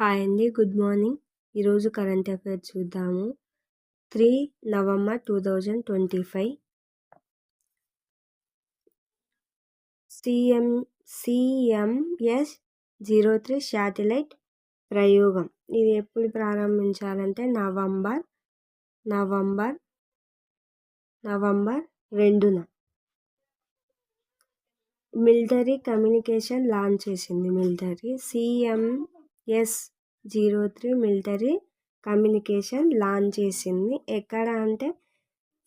Hi అండి. Good morning. ఈరోజు current affairs చూద్దాము. Three November two thousand twenty five. CM CMS zero three satellite ప్రయోగం. ఇది ఎప్పుడు ప్రారంభించాలంటే నవంబర్ నవంబర్ నవంబర్ రెండున. మిలిటరీ కమ్యూనికేషన్ లాంచ్ చేసింది military. S zero three military communication launch చేసింది. ఎక్కడ అంటే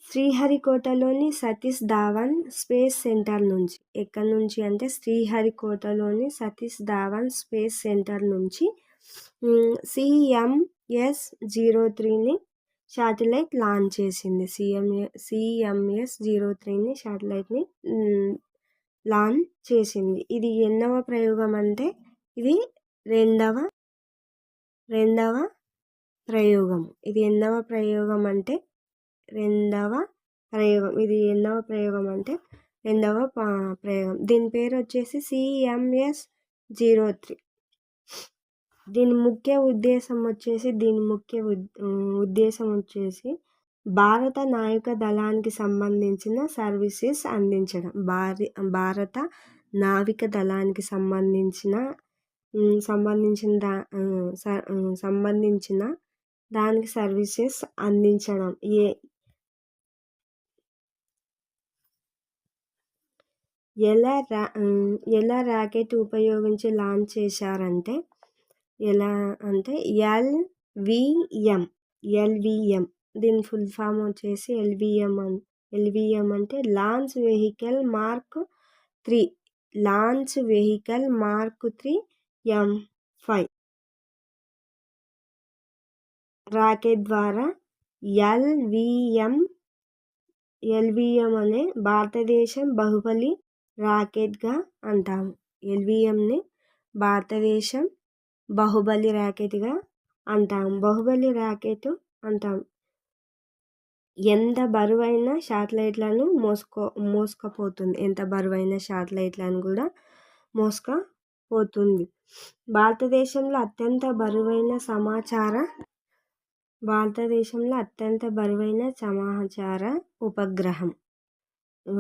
శ్రీహరికోటలోని సతీష్ ధావన్ స్పేస్ సెంటర్ నుంచి. ఎక్కడి నుంచి అంటే శ్రీహరికోటలోని సతీష్ ధావన్ స్పేస్ సెంటర్ నుంచి. సిఎంఎస్ జీరో త్రీని శాటిలైట్ లాంచ్ చేసింది. సిఎంఏ సిఎంఎస్ జీరో త్రీని శాటిలైట్ని లాంచ్ చేసింది. ఇది ఎన్నవ ప్రయోగం అంటే ఇది రెండవ రెండవ ప్రయోగం ఇది ఎన్నవ ప్రయోగం అంటే? రెండవ ప్రయోగం. ఇది ఎన్నవ ప్రయోగం అంటే? రెండవ ప్రయోగం. దీని పేరు వచ్చేసి సిఎంఎస్ జీరో త్రీ. దీని ముఖ్య ఉద్దేశం వచ్చేసి దీని ముఖ్య ఉద్దేశం వచ్చేసి భారత నావిక దళానికి సంబంధించిన సర్వీసెస్ అందించడం. భారీ భారత నావిక దళానికి సంబంధించిన సంబంధించిన దా సంబంధించిన దానికి సర్వీసెస్ అందించడం. ఏ ఎలా రా ఎలా ర్యాకెట్ ఉపయోగించి లాంచ్ చేశారంటే ఎలా అంటే ఎల్విఎం ఎల్విఎం దీని ఫుల్ ఫామ్ వచ్చేసి ఎల్విఎం అన్ ఎల్విఎం అంటే launch vehicle mark three launch vehicle mark three M five rocket ద్వారా ఎల్విఎం ఎల్విఎం అనే భారతదేశం బాహుబలి రాకెట్గా అంటాము ఎల్విఎంని భారతదేశం బాహుబలి ర్యాకెట్గా అంటాము బాహుబలి ర్యాకెట్ అంటాము ఎంత బరువైన శాటిలైట్లను మోసుకో మోసుకపోతుంది. ఎంత బరువైన శాటిలైట్లను కూడా మోసుక పోతుంది. భారతదేశంలో అత్యంత బరువైన సమాచార భారతదేశంలో అత్యంత బరువైన సమాచార ఉపగ్రహం.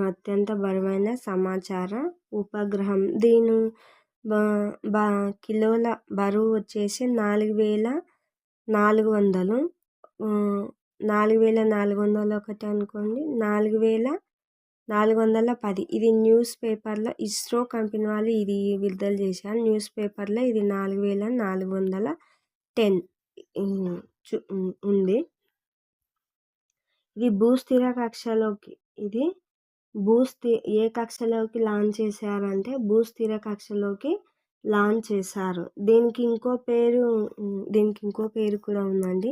అత్యంత బరువైన సమాచార ఉపగ్రహం. దీని బ కిలోల బరువు వచ్చేసి నాలుగు వేల నాలుగు వందలు నాలుగు వేల నాలుగు వందల ఒకటి అనుకోండి. నాలుగు వేల నాలుగు వందల పది. ఇది న్యూస్ పేపర్లో ఇస్రో కంపెనీ వాళ్ళు ఇది విడుదల చేశారు. న్యూస్ పేపర్లో ఇది నాలుగు వేల నాలుగు వందల టెన్ ఉంది. ఇది భూస్థిర కక్షలోకి ఇది భూస్థి ఏ కక్షలోకి లాంచ్ చేశారంటే భూస్థిర కక్షలోకి లాంచ్ చేశారు. దీనికి ఇంకో పేరు దీనికి ఇంకో పేరు కూడా ఉందండి.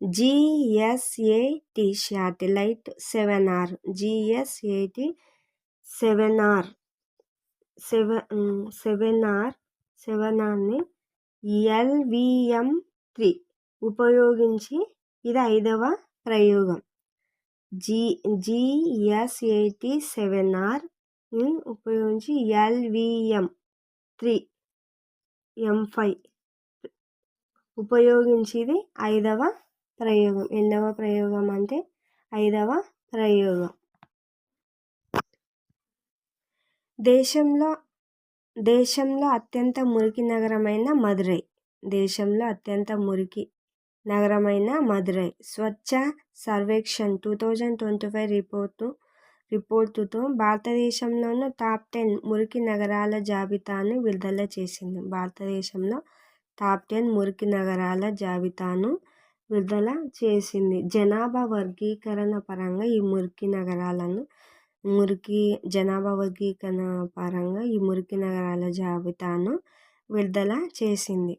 GSAT satellite seven R GSAT seven R seven seven R seven ఆర్ని ఎల్విఎం త్రీ ఉపయోగించి ఇది ఐదవ ప్రయోగం. జి జిఎస్ఏటి సెవెన్ ఆర్ ఉపయోగించి ఎల్విఎం త్రీ ఎం ఫైవ్ ఉపయోగించి ఐదవ ప్రయోగం. ఎన్నవ ప్రయోగం అంటే ఐదవ ప్రయోగం. దేశంలో దేశంలో అత్యంత మురికి నగరమైన మదురై దేశంలో అత్యంత మురికి నగరమైన Madurai Swachh Survekshan two thousand twenty five report రిపోర్టుతో భారతదేశంలోనూ టాప్ టెన్ మురికి నగరాల జాబితాను విడుదల చేసింది. భారతదేశంలో టాప్ టెన్ మురికి నగరాల జాబితాను విడుదల చేసింది. జనాభా వర్గీకరణ పరంగా ఈ మురికి నగరాలను మురికి జనాభా వర్గీకరణ పరంగా ఈ మురికి నగరాల జాబితాను విడుదల చేసింది.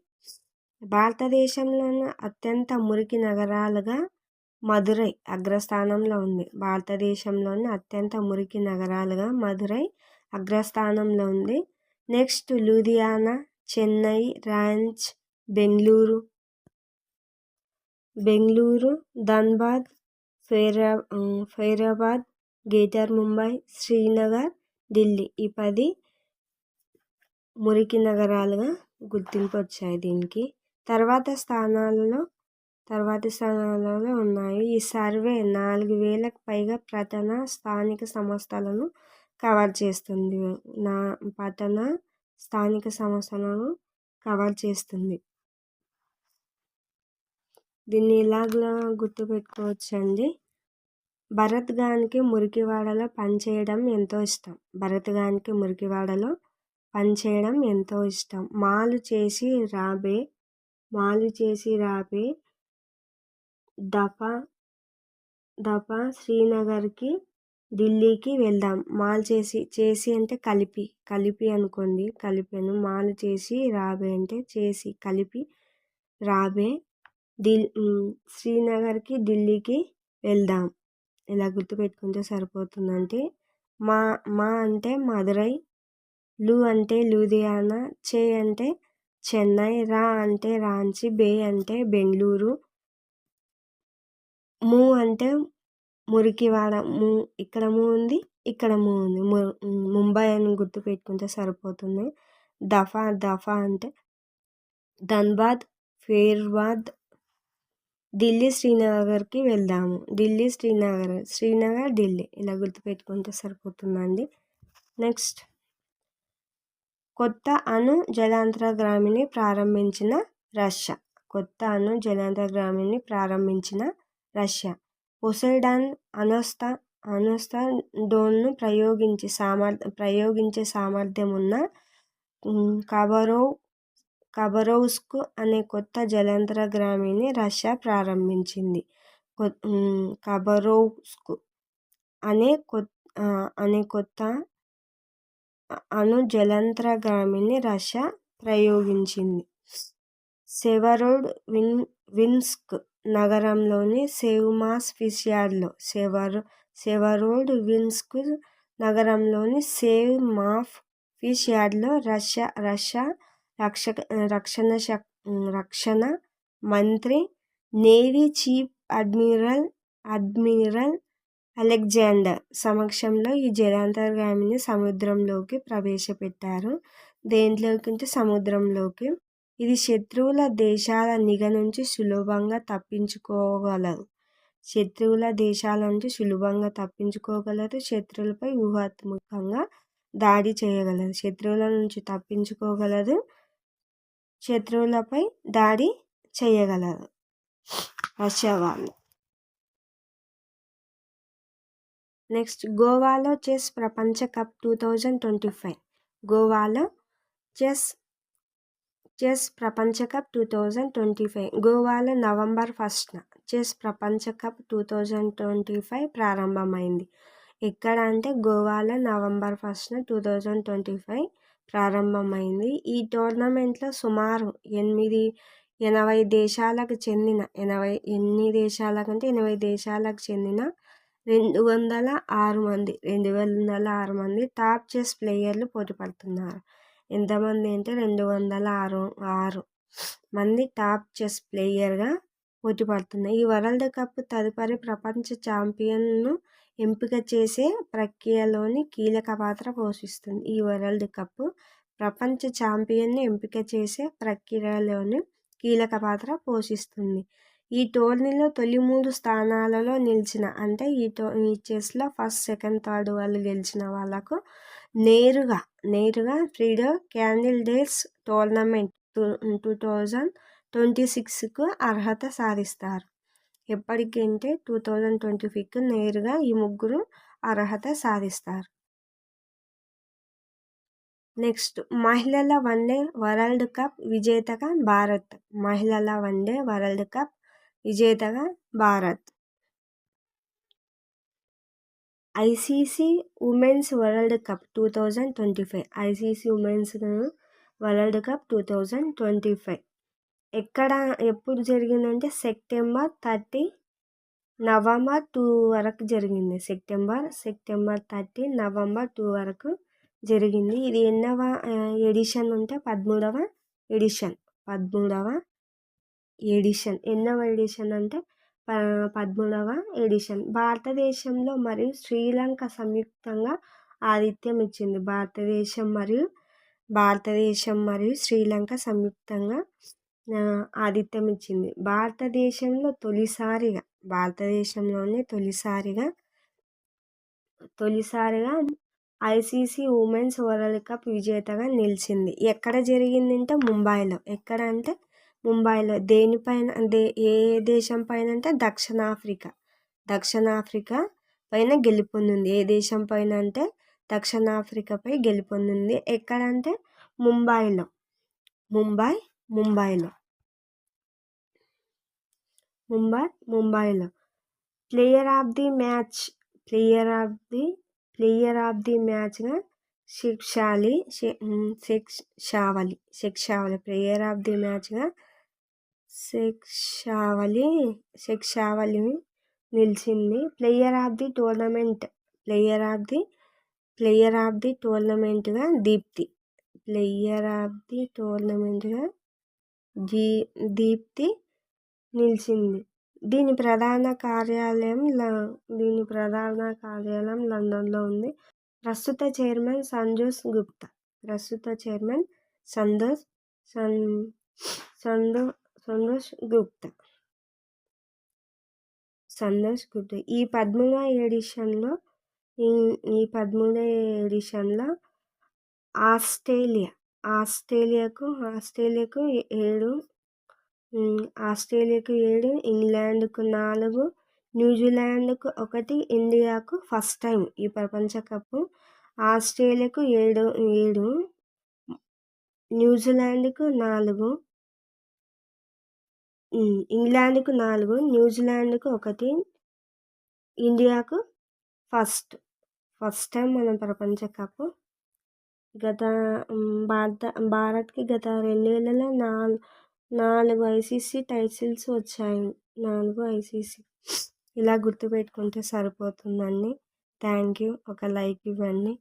భారతదేశంలోని అత్యంత మురికి నగరాలుగా మదురై అగ్రస్థానంలో ఉంది. భారతదేశంలోని అత్యంత మురికి నగరాలుగా మదురై అగ్రస్థానంలో ఉంది. నెక్స్ట్ లూధియానా చెన్నై రాంచ్ బెంగళూరు బెంగళూరు ధన్బాద్ ఫైరా ఫైరాబాద్ గ్రేటర్ ముంబై శ్రీనగర్ ఢిల్లీ. ఈ పది మురికి నగరాలుగా గుర్తింపు వచ్చాయి దీనికి. తర్వాత స్థానాలలో తర్వాతి స్థానాలలో ఉన్నాయి. ఈ సర్వే నాలుగు వేలకు పైగా ప్రధాన స్థానిక సంస్థలను కవర్ చేస్తుంది. నా పట్టణ స్థానిక సంస్థలను కవర్ చేస్తుంది. దీన్ని ఇలాగా గుర్తుపెట్టుకోవచ్చండి? భరత్ గానికి మురికివాడలో పనిచేయడం ఎంతో ఇష్టం. భరత్ గానికి మురికివాడలో పనిచేయడం ఎంతో ఇష్టం. మాలు చేసి రాబే మాలు చేసి రాబే దఫా దఫా శ్రీనగర్కి ఢిల్లీకి వెళ్దాం. మాల్ చేసి చేసి అంటే కలిపి కలిపి అనుకోండి. కలిపాను మాలు చేసి రాబే అంటే చేసి కలిపి రాబే ఢిల్ శ్రీనగర్కి ఢిల్లీకి వెళ్దాం. ఇలా గుర్తుపెట్టుకుంటే సరిపోతుందంటే మా మా అంటే మదురై లు అంటే లూధియానా చే అంటే చెన్నై రా అంటే రాంచి బే అంటే బెంగళూరు ము అంటే మురికివాడ ము ఇక్కడ మూ ఉంది ఇక్కడ మూ ఉంది. ముంబై అని గుర్తుపెట్టుకుంటే సరిపోతుంది. దఫా దఫా అంటే ధన్బాద్ ఫేర్బాద్ ఢిల్లీ శ్రీనగర్కి వెళ్దాము. ఢిల్లీ శ్రీనగర్ శ్రీనగర్ ఢిల్లీ. ఇలా గుర్తుపెట్టుకుంటే సరిపోతుందండి. నెక్స్ట్. కొత్త అణు జలాంతర్గామిని ప్రారంభించిన రష్యా. కొత్త అణు జలాంతర్గామిని ప్రారంభించిన రష్యా. పొసైడాన్ అనోస్త అనోస్త డోన్ను ప్రయోగించి సామర్థ్యం ప్రయోగించే సామర్థ్యం ఉన్న కబరోవ్ ఖబరోవ్స్క్ అనే కొత్త జలాంతర్గామిని రష్యా ప్రారంభించింది. ఖబరోవ్స్క్ అనే కొత్త అనే కొత్త అణు జలాంతర్గామిని రష్యా ప్రయోగించింది. సెవరోడ్ విన్ విన్స్క్ నగరంలోని సేవ్మాస్ ఫిషియార్లో సెవరో సెవరోడ్ విన్స్క్ నగరంలోని సేవ్ మాఫ్ ఫిష్ యార్డ్లో రష్యా రష్యా రక్షక రక్షణ శక్ రక్షణ మంత్రి navy chief admiral admiral Alexander సమక్షంలో ఈ జలాంతర్గామిని సముద్రంలోకి ప్రవేశపెట్టారు. దేంట్లోకి అంటే సముద్రంలోకి. ఇది శత్రువుల దేశాల నిఘ నుంచి సులభంగా తప్పించుకోగలదు. శత్రువుల దేశాల నుంచి సులభంగా తప్పించుకోగలదు. శత్రువులపై వ్యూహాత్మకంగా దాడి చేయగలదు. శత్రువుల నుంచి తప్పించుకోగలదు. శత్రువులపై దాడి చేయగలరు రష్యా వాళ్ళు నెక్స్ట్ గోవాలో చెస్ ప్రపంచ cup two thousand twenty five. గోవాలో చెస్ చెస్ ప్రపంచ cup two thousand twenty five. గోవాలో నవంబర్ ఫస్ట్న చెస్ ప్రపంచ cup two thousand twenty five ప్రారంభమైంది. ఎక్కడ అంటే గోవాలో నవంబర్ ఫస్ట్న టూ థౌజండ్ ట్వంటీ ఫైవ్ ప్రారంభమైంది. ఈ టోర్నమెంట్లో సుమారు ఎనిమిది ఎనభై దేశాలకు చెందిన ఎనభై ఎన్ని దేశాలకంటే ఎనభై దేశాలకు చెందిన రెండు వందల ఆరు మంది రెండు వందల ఆరు మంది టాప్ చెస్ ప్లేయర్లు పోటీ పడుతున్నారు ఎంతమంది అంటే రెండు వందల ఆరు ఆరు మంది టాప్ చెస్ ప్లేయర్గా పోటీ పడుతున్నాయి ఈ వరల్డ్ కప్ తదుపరి ప్రపంచ ఛాంపియన్ను ఎంపిక చేసే ప్రక్రియలోని కీలక పాత్ర పోషిస్తుంది. ఈ వరల్డ్ కప్ ప్రపంచ ఛాంపియన్ని ఎంపిక చేసే ప్రక్రియలోని కీలక పాత్ర పోషిస్తుంది. ఈ టోర్నీలో తొలి మూడు స్థానాలలో నిలిచిన అంటే ఈ టో ఈ చెస్లో ఫస్ట్ సెకండ్ థర్డ్ వాళ్ళు గెలిచిన వాళ్ళకు నేరుగా నేరుగా FIDE candidates tournament two two thousand twenty సిక్స్కు అర్హత సాధిస్తారు. ఎప్పటికంటే టూ థౌజండ్ ట్వంటీ ఫైవ్కి నేరుగా ఈ ముగ్గురు అర్హత సాధిస్తారు. నెక్స్ట్ మహిళల వన్డే వరల్డ్ కప్ విజేతగా భారత్. మహిళల వన్డే వరల్డ్ కప్ విజేతగా Bharat. ICC women's world cup two thousand twenty five. ICC women's world cup two thousand twenty five. ఎక్కడ ఎప్పుడు జరిగిందంటే సెప్టెంబర్ థర్టీ నవంబర్ టూ వరకు జరిగింది. September September thirty November two వరకు జరిగింది. ఇది ఎన్నవ ఎడిషన్ అంటే పదమూడవ ఎడిషన్. పదమూడవ ఎడిషన్. ఎన్నవ ఎడిషన్ అంటే ప పదమూడవ ఎడిషన్. భారతదేశంలో మరియు శ్రీలంక సంయుక్తంగా ఆతిథ్యం ఇచ్చింది. భారతదేశం మరియు భారతదేశం మరియు శ్రీలంక సంయుక్తంగా ఆతిథ్యం ఇచ్చింది. భారతదేశంలో తొలిసారిగా భారతదేశంలోనే తొలిసారిగా తొలిసారిగా ఐసీసీ ఉమెన్స్ వరల్డ్ కప్ విజేతగా నిలిచింది. ఎక్కడ జరిగింది అంటే ముంబైలో. ఎక్కడ అంటే ముంబైలో. దేనిపైన దే ఏ దేశం పైన అంటే దక్షిణాఫ్రికా. దక్షిణాఫ్రికా పైన గెలుపొందింది. ఏ దేశం పైన అంటే దక్షిణాఫ్రికాపై గెలుపొందింది. ఎక్కడ అంటే ముంబైలో. ముంబై ముంబైలో. ముంబై ముంబైలో. Player of the match player of the player of the మ్యాచ్గా శిక్షాలి శిక్ష షావలి శిక్షావలి ప్లేయర్ ఆఫ్ ది మ్యాచ్గా శిక్షావలి శిక్షావలి నిలిచింది. Player of the tournament player of the player of the టోర్నమెంట్గా Deepti player of the టోర్నమెంట్గా జీ దీప్తి నిలిచింది. దీని ప్రధాన కార్యాలయం ల దీని ప్రధాన కార్యాలయం లండన్లో ఉంది. ప్రస్తుత చైర్మన్ సంజోస్ గుప్తా. ప్రస్తుత చైర్మన్ సందోష్ సన్ సందో సంతోష్ గుప్తా. సంతోష్ గుప్తా. ఈ పదమూడవ ఎడిషన్లో ఈ ఈ పదమూడవ ఎడిషన్లో ఆస్ట్రేలియా ఆస్ట్రేలియాకు ఆస్ట్రేలియాకు ఏడు ఆస్ట్రేలియాకు ఏడు ఇంగ్లాండ్కు నాలుగు న్యూజిలాండ్కు ఒకటి ఇండియాకు ఫస్ట్ టైం ఈ ప్రపంచ కప్ ఆస్ట్రేలియాకు ఏడు ఏడు న్యూజిలాండ్కు నాలుగు ఇంగ్లాండ్కు నాలుగు న్యూజిలాండ్కు ఒకటి ఇండియాకు ఫస్ట్ ఫస్ట్ టైం మన ప్రపంచ కప్ గత భారత భారత్కి గత రెండు వేలలో నాలుగు నాలుగు ఐసీసీ టైటిల్స్ వచ్చాయి. నాలుగు ఐసీసీ ఇలా గుర్తుపెట్టుకుంటే సరిపోతుందండి. థ్యాంక్ యూ ఒక లైక్ ఇవ్వండి.